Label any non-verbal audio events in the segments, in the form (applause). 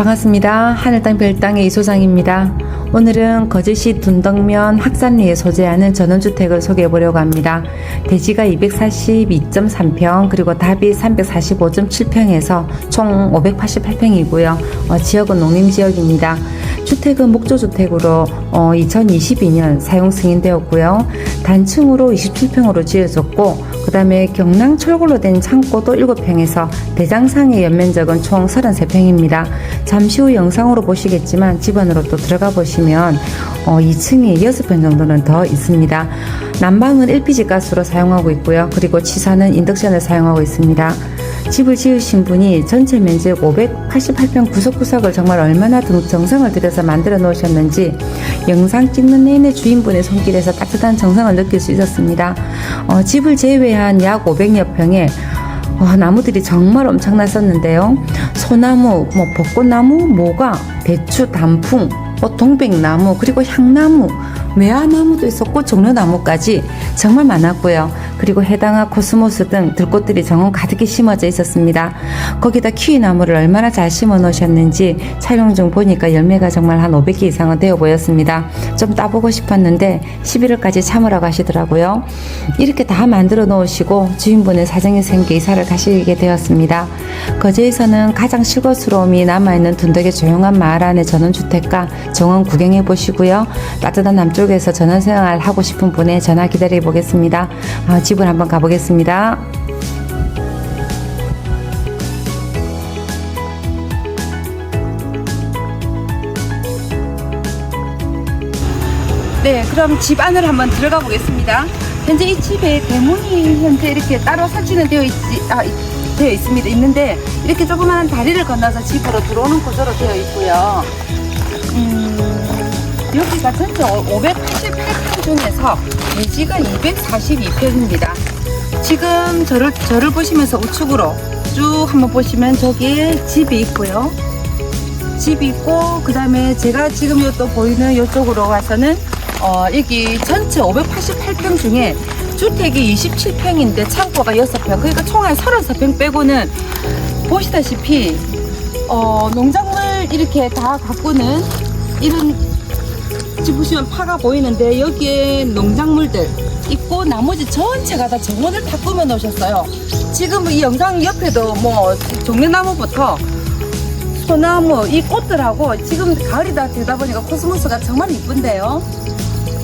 반갑습니다. 하늘땅 별땅의 이소장입니다. 오늘은 거제시 둔덕면 학산리에 소재하는 전원주택을 소개해 보려고 합니다. 대지가 242.3평 그리고 답이 345.7평에서 총 588평이고요. 어, 지역은 농림지역입니다. 주택은 목조주택으로 어, 2022년 사용 승인되었고요. 단층으로 27평으로 지어졌고 그 다음에 경랑 철골로 된 창고도 7평에서 대장상의 연면적은 총 33평입니다. 잠시 후 영상으로 보시겠지만 집 안으로 또 들어가 보시면 어, 2층에 6편 정도는 더 있습니다. 난방은 LPG 가스로 사용하고 있고요. 그리고 치사는 인덕션을 사용하고 있습니다. 집을 지으신 분이 전체 면적 588평 구석구석을 정말 얼마나 등- 정성을 들여서 만들어 놓으셨는지 영상 찍는 내내 주인분의 손길에서 따뜻한 정성을 느낄 수 있었습니다. 어, 집을 제외한 약 500여 평에 와, 나무들이 정말 엄청났었는데요. 소나무, 뭐 벚꽃나무, 모가, 배추, 단풍, 뭐 동백나무, 그리고 향나무, 매화나무도 있었고 종려나무까지 정말 많았고요. 그리고 해당화 코스모스 등 들꽃들이 정원 가득히 심어져 있었습니다. 거기다 키위 나무를 얼마나 잘 심어 놓으셨는지 촬영 중 보니까 열매가 정말 한 500개 이상은 되어 보였습니다. 좀 따보고 싶었는데 11월까지 참으라고 하시더라고요. 이렇게 다 만들어 놓으시고 주인분의 사정이 생겨 이사를 가시게 되었습니다. 거제에서는 가장 실거스러움이 남아있는 둔덕의 조용한 마을 안의 전원주택과 정원 구경해 보시고요. 따뜻한 남쪽에서 전원생활 하고 싶은 분의 전화 기다려 보겠습니다. 아, 집을 한번 가보겠습니다. 네, 그럼 집 안으로 한번 들어가 보겠습니다. 현재 이 집에 대문이 현재 이렇게 따로 설치는 되어 있지, 아, 이- 되어 있습니다. 있는데 이렇게 조그마한 다리를 건너서 집으로 들어오는 구조로 되어 있고요. 음, 여기가 전체 588평 중에서 대지가 242평입니다. 지금 저를 저를 보시면서 우측으로 쭉 한번 보시면 저기에 집이 있고요. 집이 있고 그 다음에 제가 지금 요 또 보이는 이쪽으로 와서는 어 여기 전체 588평 중에 주택이 27평인데 창고가 6평 그러니까 총한 34평 빼고는 보시다시피 어 농작물 이렇게 다 가꾸는 이런 지금 보시면 파가 보이는데 여기에 농작물들 있고 나머지 전체가 다 정원을 다 꾸며 놓으셨어요 지금 이 영상 옆에도 뭐 종려나무부터 소나무 이 꽃들하고 지금 가을이 다 되다 보니까 코스모스가 정말 이쁜데요.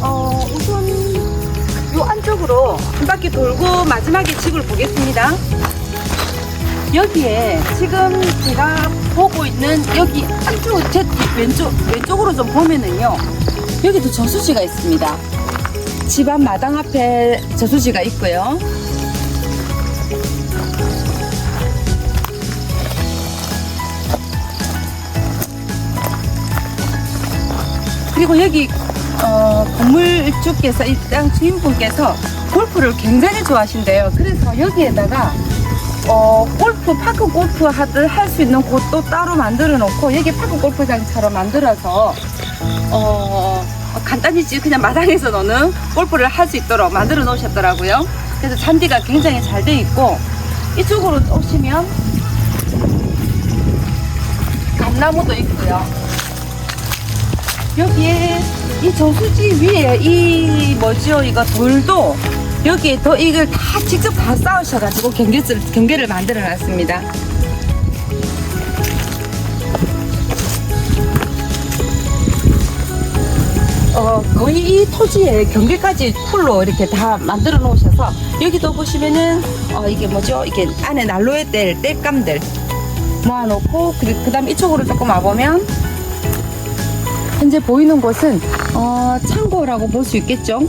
어 우선 요 안쪽으로 한 바퀴 돌고 마지막에 집을 보겠습니다. 여기에 지금 제가 보고 있는 여기 안쪽 제 왼쪽 왼쪽으로 좀 보면은요 여기도 저수지가 있습니다. 집안 마당 앞에 저수지가 있고요. 그리고 여기 어, 건물주께서 이 땅 주인분께서 골프를 굉장히 좋아하신대요. 그래서 여기에다가 어, 골프 파크 골프 하들 할수 있는 곳도 따로 만들어 놓고 여기 파크 골프장처럼 만들어서 어, 간단히 지- 그냥 마당에서 노는 골프를 할 수 있도록 만들어 놓으셨더라고요. 그래서 잔디가 굉장히 잘 돼 있고 이쪽으로 오시면 감나무도 있고요. 여기에 이 저수지 위에 이 뭐죠 이거 돌도 여기에 더 이걸 다 직접 다 쌓으셔가지고 경계를 만들어 놨습니다. 어 거의 이 토지에 경계까지 풀로 이렇게 다 만들어 놓으셔서 여기도 보시면은 어 이게 뭐죠 이게 안에 난로에 뗄 땔감들 모아놓고 그 그다음 이쪽으로 조금 와보면 현재 보이는 곳은 어, 창고라고 볼 수 있겠죠.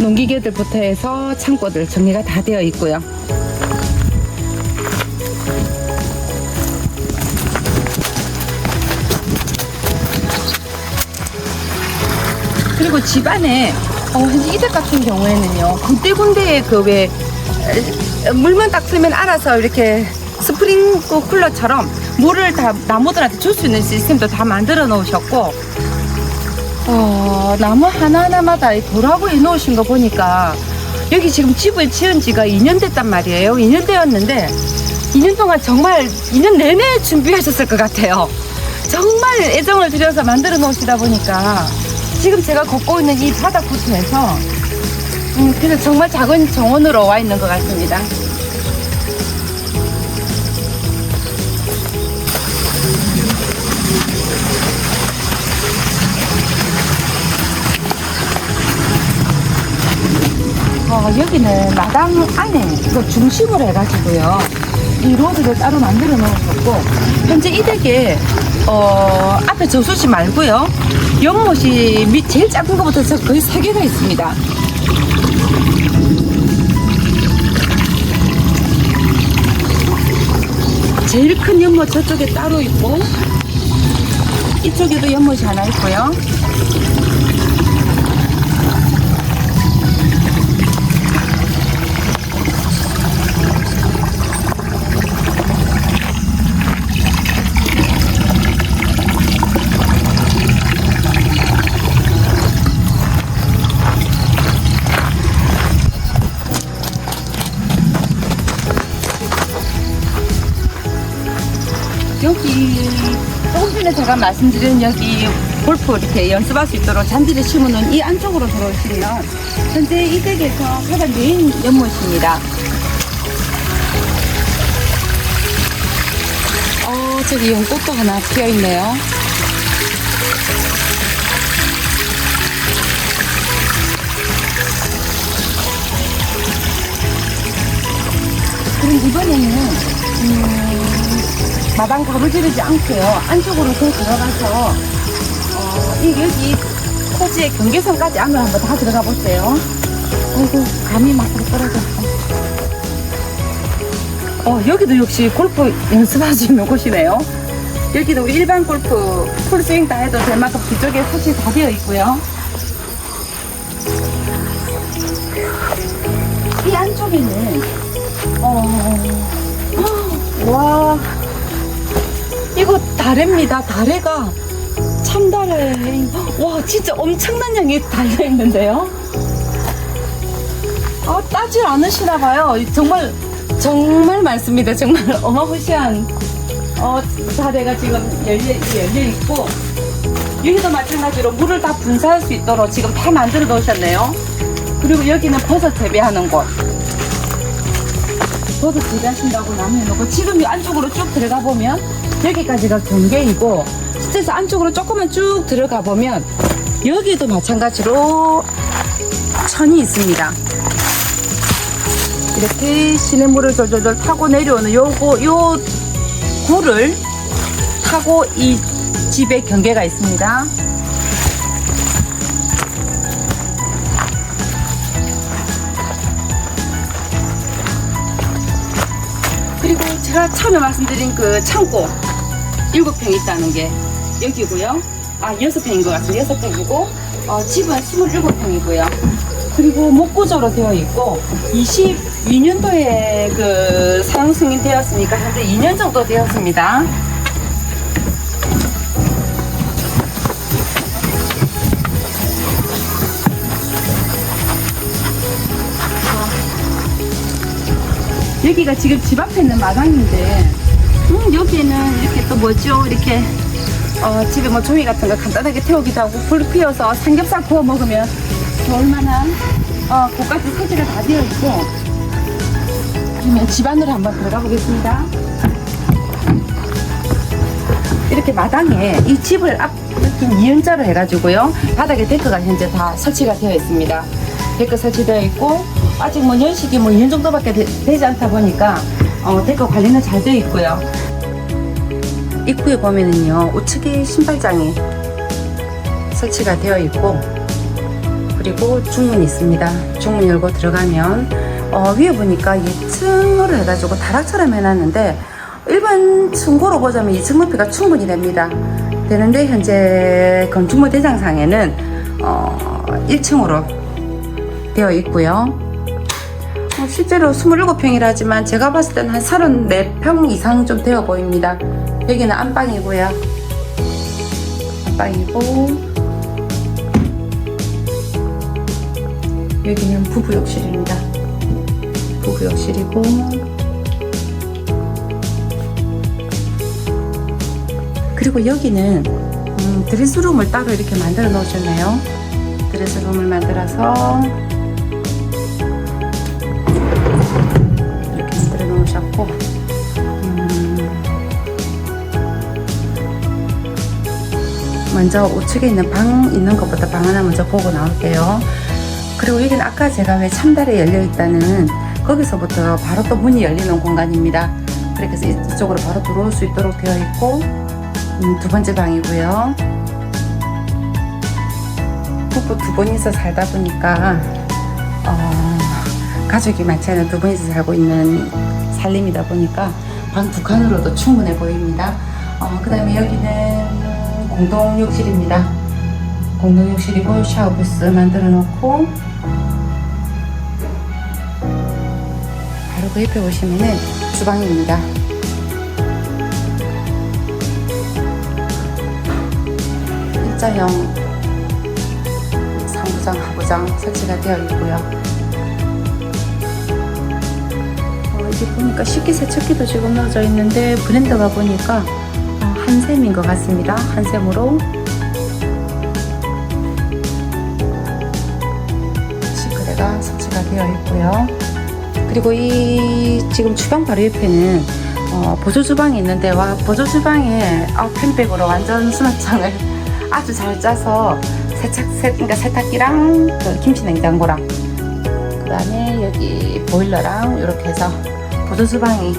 농기계들부터 해서 창고들 정리가 다 되어 있고요. 그리고 집안에 어, 이댁 같은 경우에는요 군데군데에 그 왜 물만 딱 쓰면 알아서 이렇게 스프링크 쿨러처럼 물을 다 나무들한테 줄 수 있는 시스템도 다 만들어 놓으셨고 어, 나무 하나하나마다 이 돌하고 해 놓으신 거 보니까 여기 지금 집을 지은 지가 2년 됐단 말이에요. 2년 되었는데 2년 동안 정말 2년 내내 준비하셨을 것 같아요. 정말 애정을 들여서 만들어 놓으시다 보니까 지금 제가 걷고 있는 이 바닥부터 해서 음, 그래서 정말 작은 정원으로 와 있는 것 같습니다. 어, 여기는 마당 안에 그 중심으로 해가지고요. 이 로드를 따로 만들어 놓으셨고, 현재 이 댁에, 어, 앞에 저수지 말고요. 연못이 밑 제일 작은 것부터 해서 거의 세 개가 있습니다. 제일 큰 연못 저쪽에 따로 있고, 이쪽에도 연못이 하나 있고요. 여기 조금 전에 제가 말씀드린 여기 골프 이렇게 연습할 수 있도록 잔디를 심어놓은 이 안쪽으로 들어오시면 현재 이 댁에서 가장 메인 연못입니다. 어, 저기 연꽃도 하나 피어 있네요. 그럼 이번에는 음, 마당 가로지르지 않고요. 안쪽으로 더 들어가서 어, 이 여기 토지의 경계선까지 안으로 한번 다 들어가 보세요. 아이고 감이 막 떨어졌어. 어 여기도 역시 골프 연습할 수 있는 곳이네요. 여기도 우리 일반 골프 풀스윙 다 해도 될 만큼 뒤쪽에 솥이 다 되어 있고요. 이 안쪽에는 어, (gasps) 와, 이거 다래입니다. 다래가 참 다래. 와, 진짜 엄청난 양이 달려 있는데요. 어, 따질 않으시나 봐요. 정말 정말 많습니다. 정말 (laughs) 어마무시한 어, 다래가 지금 열려, 열려 있고 여기도 마찬가지로 물을 다 분사할 수 있도록 지금 다 만들어 놓으셨네요. 그리고 여기는 버섯 재배하는 곳. 버섯 재배하신다고 남겨놓고 지금 이 안쪽으로 쭉 들어가 보면 여기까지가 경계이고 스트레스 안쪽으로 조금만 쭉 들어가 보면 여기도 마찬가지로 천이 있습니다. 이렇게 시냇물을 졸졸졸 타고 내려오는 요거 요 굴을 타고 이 집의 경계가 있습니다. 제가 처음에 말씀드린 그 창고 일곱 평 있다는 게 여기고요. 아 여섯 평인 것 같습니다. 여섯 평이고 어, 집은 스물일곱 평이고요. 그리고 목구조로 되어 있고 22년도에 그 사용 승인되었으니까 현재 2년 정도 되었습니다. 여기가 지금 집 앞에 있는 마당인데, 음, 여기는 이렇게 또 뭐죠? 이렇게, 어, 집에 뭐 종이 같은 거 간단하게 태우기도 하고, 불 피워서 삼겹살 구워 먹으면 만한, 어, 곳까지 소지가 다 되어 있고, 그러면 집 안으로 한번 들어가 보겠습니다. 이렇게 마당에 이 집을 앞, 이렇게 이연자로 해가지고요. 바닥에 데크가 현재 다 설치가 되어 있습니다. 데크 설치되어 있고, 아직 뭐 연식이 뭐 2년 정도밖에 되, 지 않다 보니까, 어, 데크 관리는 잘 되어 있고요. 입구에 보면은요, 우측에 신발장이 설치가 되어 있고, 그리고 중문이 있습니다. 중문 열고 들어가면, 어, 위에 보니까 2층으로 해가지고 다락처럼 해놨는데, 일반 층고로 보자면 2층 높이가 충분히 됩니다. 되는데, 현재 건축물 대장상에는, 어, 1층으로 되어 있고요. 어, 실제로 27평이라 하지만 제가 봤을 때는 한 34평 이상 좀 되어 보입니다. 여기는 안방이고요. 안방이고 여기는 부부욕실입니다. 부부욕실이고 그리고 여기는 음, 드레스룸을 따로 이렇게 만들어 놓으셨네요. 드레스룸을 만들어서 놓으셨고 음, 먼저 우측에 있는 방 있는 것부터 방 하나 먼저 보고 나올게요. 그리고 여기는 아까 제가 왜 참달에 열려 있다는 거기서부터 바로 또 문이 열리는 공간입니다. 그래서 이쪽으로 바로 들어올 수 있도록 되어 있고 음, 두 번째 방이고요. 부부 두 분이서 살다 보니까 어, 가족이 많지 않은 두 분이서 살고 있는 살림이다 보니까 방 두 칸으로도 충분해 보입니다. 어, 그 다음에 여기는 공동 욕실입니다. 공동 욕실이고 샤워부스 만들어 놓고 바로 그 옆에 보시면은 주방입니다. 일자형 상부장, 하부장 설치가 되어 있고요. 보니까 식기 세척기도 지금 넣어져 있는데 브랜드가 보니까 어, 한샘인 것 같습니다. 한샘으로 싱크대가 설치가 되어 있고요. 그리고 이 지금 주방 바로 옆에는 어, 보조 주방이 있는데 와 보조 주방에 아, 팬백으로 완전 수납장을 (laughs) 아주 잘 짜서 세탁 세, 그러니까 세탁기랑 그 김치 냉장고랑 그다음에 여기 보일러랑 이렇게 해서 보조 주방이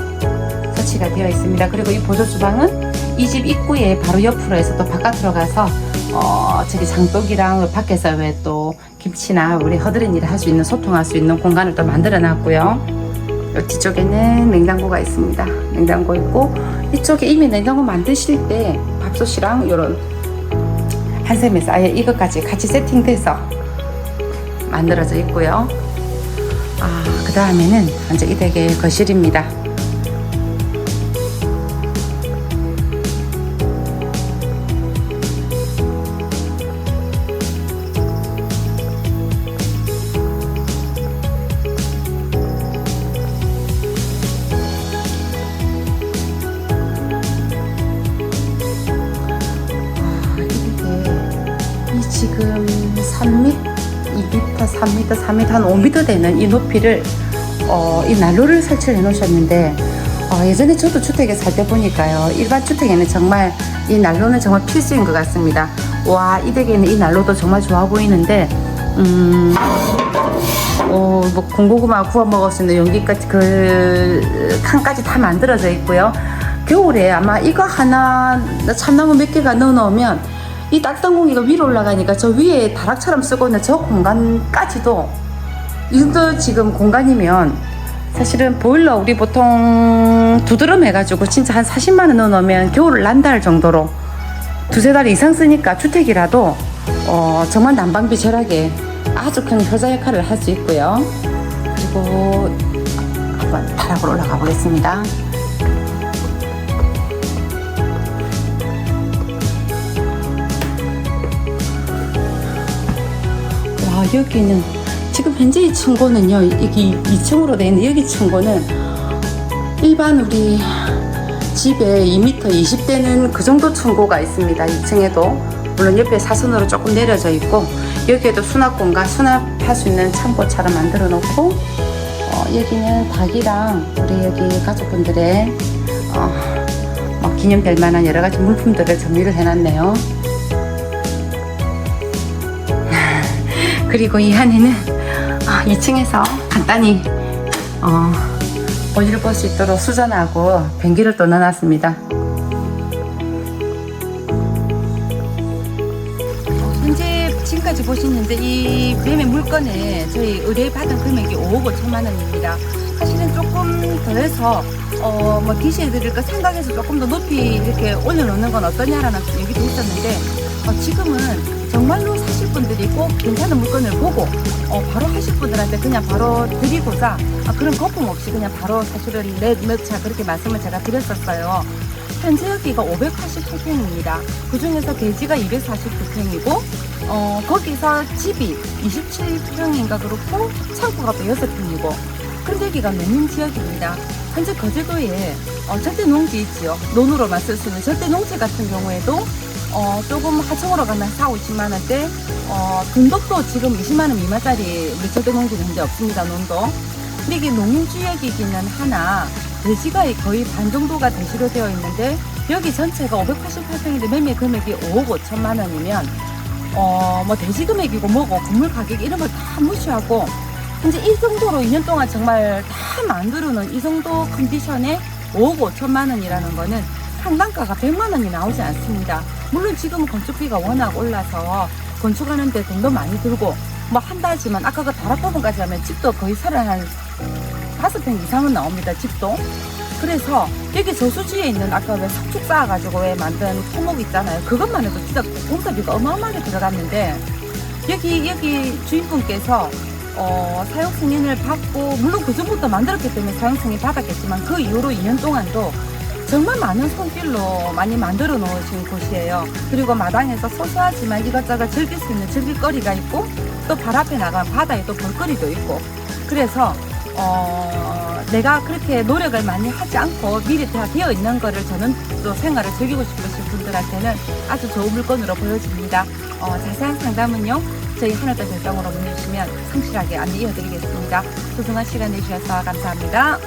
설치가 되어 있습니다. 그리고 이 보조 주방은 이 집 입구에 바로 옆으로 해서 또 바깥으로 가서 어 저기 장독이랑 밖에서 왜 또 김치나 우리 허드렛 일을 할 수 있는 소통할 수 있는 공간을 또 만들어 놨고요. 요 뒤쪽에는 냉장고가 있습니다. 냉장고 있고 이쪽에 이미 냉장고 만드실 때 밥솥이랑 이런 한샘에서 아예 이것까지 같이 세팅돼서 만들어져 있고요. 아, 그 다음에는 먼저 이 댁의 거실입니다. 아, 지금 3m, 2m, 3m, 4m, 한 5m 되는 이 높이를 어, 이 난로를 설치해 놓으셨는데 어, 예전에 저도 주택에 살 때 보니까요 일반 주택에는 정말 이 난로는 정말 필수인 것 같습니다. 와, 이 댁에는 이 난로도 정말 좋아 보이는데 음, 어, 뭐 군고구마 구워 먹을 수 있는 용기까지 그 칸까지 다 만들어져 있고요. 겨울에 아마 이거 하나 참나무 몇 개가 넣어 놓으면 이 따뜻한 공기가 위로 올라가니까 저 위에 다락처럼 쓰고 있는 저 공간까지도 이 정도 지금 공간이면 사실은 보일러 우리 보통 두 드럼 해가지고 진짜 한 40만 원 넣어 놓으면 겨울을 난다할 정도로 두세 달 이상 쓰니까 주택이라도 어, 정말 난방비 절약에 아주 큰 효자 역할을 할 수 있고요. 그리고 한번 다락으로 올라가 보겠습니다. 와 여기는 지금 현재 이 층고는요 여기 2층으로 되어 있는 여기 층고는 일반 우리 집에 2m 20대는 그 정도 층고가 있습니다 2층에도 물론 옆에 사선으로 조금 내려져 있고 여기에도 수납 공간 수납할 수 있는 창고처럼 만들어 놓고 어, 여기는 닭이랑 우리 여기 가족분들의 어, 뭐 기념될 만한 여러 가지 물품들을 정리를 해놨네요. (laughs) 그리고 이 안에는 아, 2층에서 간단히 어, 볼일을 볼수 있도록 수전하고 변기를 또 넣어놨습니다. 현재 지금까지 보시는데 이 뱀의 물건에 저희 의뢰 받은 금액이 5억 5천만 원입니다. 사실은 조금 더해서 어, 뭐 DC해드릴 거 생각해서 조금 더 높이 이렇게 올려놓는 건 어떠냐라는 얘기도 있었는데 어, 지금은 정말로 사실 분들이 꼭 괜찮은 물건을 보고 어, 바로 하실 분들한테 그냥 바로 드리고자 아, 그런 거품 없이 그냥 바로 사실은 몇몇차 그렇게 말씀을 제가 드렸었어요. 현재 여기가 589평입니다. 그 중에서 대지가 249평이고, 어, 거기서 집이 27평인가 그렇고, 창고가 또 6평이고, 그런데 여기가 농민 지역입니다. 현재 거제도에 어, 절대 농지 있지요. 논으로만 쓸 수 있는 절대 농지 같은 경우에도 어, 조금 하청으로 가면 4, 50만 원대, 어, 등덕도 지금 20만 원 미만짜리 우리 절대 농지는 현재 없습니다. 논도. 근데 이게 농민 지역이기는 하나 대지가 거의 반 정도가 대지로 되어 있는데 여기 전체가 588평인데 매매 금액이 5억 5천만 원이면 어, 뭐 대지 금액이고 뭐고 건물 가격 이런 걸 다 무시하고 이제 이 정도로 2년 동안 정말 다 만들어 놓은 이 정도 컨디션에 5억 5천만 원이라는 거는 상단가가 100만 원이 나오지 않습니다. 물론 지금은 건축비가 워낙 올라서 건축하는데 돈도 많이 들고 뭐 한다지만 아까 그 다락부분까지 하면 집도 거의 서른 한 다섯 평 이상은 나옵니다. 집도. 그래서 여기 저수지에 있는 아까 왜 석축 쌓아가지고 왜 만든 토목 있잖아요. 그것만 해도 진짜 공사비가 어마어마하게 들어갔는데 여기 여기 주인분께서 어, 사용 승인을 받고 물론 그 전부터 만들었기 때문에 사용 승인 받았겠지만 그 이후로 2년 동안도 정말 많은 손길로 많이 만들어 놓으신 곳이에요. 그리고 마당에서 소소하지만 이것저것 즐길 수 있는 즐길거리가 있고 또 발 앞에 나가면 바다에 또 볼거리도 있고 그래서 어, 내가 그렇게 노력을 많이 하지 않고 미리 다 되어 있는 거를 저는 또 생활을 즐기고 싶으신 분들한테는 아주 좋은 물건으로 보여집니다. 어, 자세한 상담은요. 저희 하늘도 결정으로 문의주시면 성실하게 안내 이어드리겠습니다. 소중한 시간 내주셔서 감사합니다.